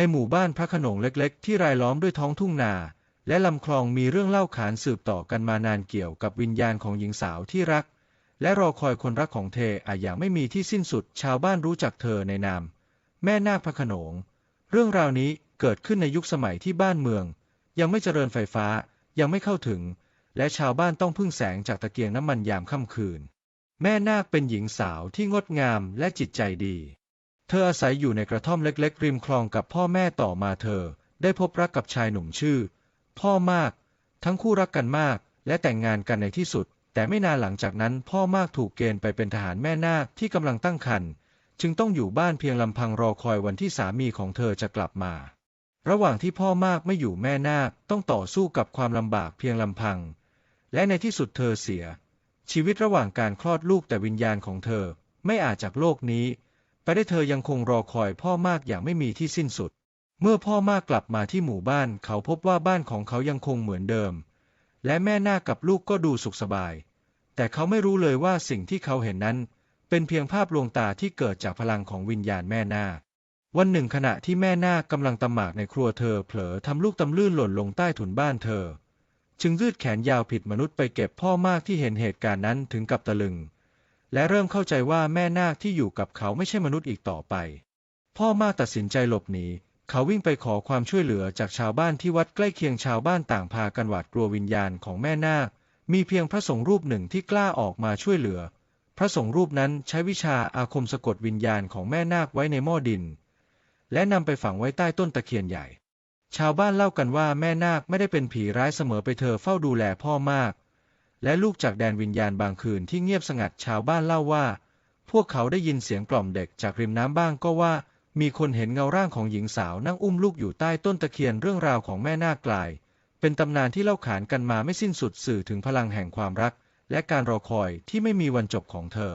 ในหมู่บ้านพระขนงเล็กๆ ที่รายล้อมด้วยท้องทุ่งนา และลำคลองมีเรื่องเล่าขานสืบต่อกันมานานเกี่ยวกับวิญญาณของหญิงสาวที่รัก และรอคอยคนรักของเธออาอย่างไม่มีที่สิ้นสุดชาวบ้านรู้จักเธอในนาม แม่นาคพระขนง เรื่องราวนี้เกิดขึ้นในยุคสมัยที่บ้านเมือง ยังไม่เจริญไฟฟ้ายังไม่เข้าถึง และชาวบ้านต้องพึ่งแสงจากตะเกียงน้ำมันยามค่ำคืน แม่นาคเป็นหญิงสาวที่งดงามและจิตใจดี เธออาศัยอยู่ในกระท่อมเล็กๆ ริมคลองกับพ่อแม่ต่อมาเธอ ได้พบรักกับชายหนุ่มชื่อ พ่อมาก ทั้งคู่รักกันมาก และแต่งงานกันในที่สุด แต่ไม่นานหลังจากนั้น พ่อมากถูกเกณฑ์ไปเป็นทหารแม่นาคที่กำลังตั้งครรภ์จึงต้องอยู่บ้านเพียงลำพังรอคอยวันที่สามีของเธอจะกลับมา ระหว่างที่พ่อมากไม่อยู่แม่นาคต้องต่อสู้กับความลำบากเพียงลำพัง และในที่สุดเธอเสีย ชีวิตระหว่างการคลอดลูกแต่วิญญาณของเธอ ไม่อาจจากโลกนี้ ไปได้เธอยังคงรอคอยพ่อมากอย่างไม่มีที่สิ้นสุด เมื่อพ่อมากกลับมาที่หมู่บ้านเขาพบว่าบ้านของเขายังคงเหมือนเดิม และแม่นาคกับลูกก็ดูสุขสบาย แต่เขาไม่รู้เลยว่าสิ่งที่เขาเห็นนั้น เป็นเพียงภาพลวงตาที่เกิดจากพลังของวิญญาณแม่นาควันหนึ่งขณะที่แม่นาคกำลังตำหมากในครัวเธอเผลอทำลูกตำลื่นหล่นลงใต้ถุนบ้านเธอ จึงยืดแขนยาวผิดมนุษย์ไปเก็บพ่อมากที่เห็นเหตุการณ์นั้นถึงกับตะลึง และเริ่มเข้าใจว่าแม่นาคที่อยู่กับเขาไม่ใช่มนุษย์อีกต่อไป พ่อมากตัดสินใจหลบหนีเขาวิ่งไปขอความช่วยเหลือจากชาวบ้านที่วัดใกล้เคียงชาวบ้านต่างพากันหวาดกลัววิญญาณของแม่นาค มีเพียงพระสงฆ์รูปหนึ่งที่กล้าออกมาช่วยเหลือ พระสงฆ์รูปนั้นใช้วิชาอาคมสะกดวิญญาณของแม่นาคไว้ในหม้อดิน และนำไปฝังไว้ใต้ต้นตะเคียนใหญ่ ชาวบ้านเล่ากันว่าแม่นาคไม่ได้เป็นผีร้ายเสมอไปเธอเฝ้าดูแลพ่อมาก และลูกจากแดนวิญญาณบางคืนที่เงียบสงัดชาวบ้านเล่าว่า พวกเขาได้ยินเสียงกล่อมเด็กจากริมน้ำบ้างก็ว่า มีคนเห็นเงาร่างของหญิงสาวนั่งอุ้มลูกอยู่ใต้ต้นตะเคียนเรื่องราวของแม่นาคกลาย เป็นตำนานที่เล่าขานกันมาไม่สิ้นสุดสื่อถึงพลังแห่งความรัก และการรอคอยที่ไม่มีวันจบของเธอ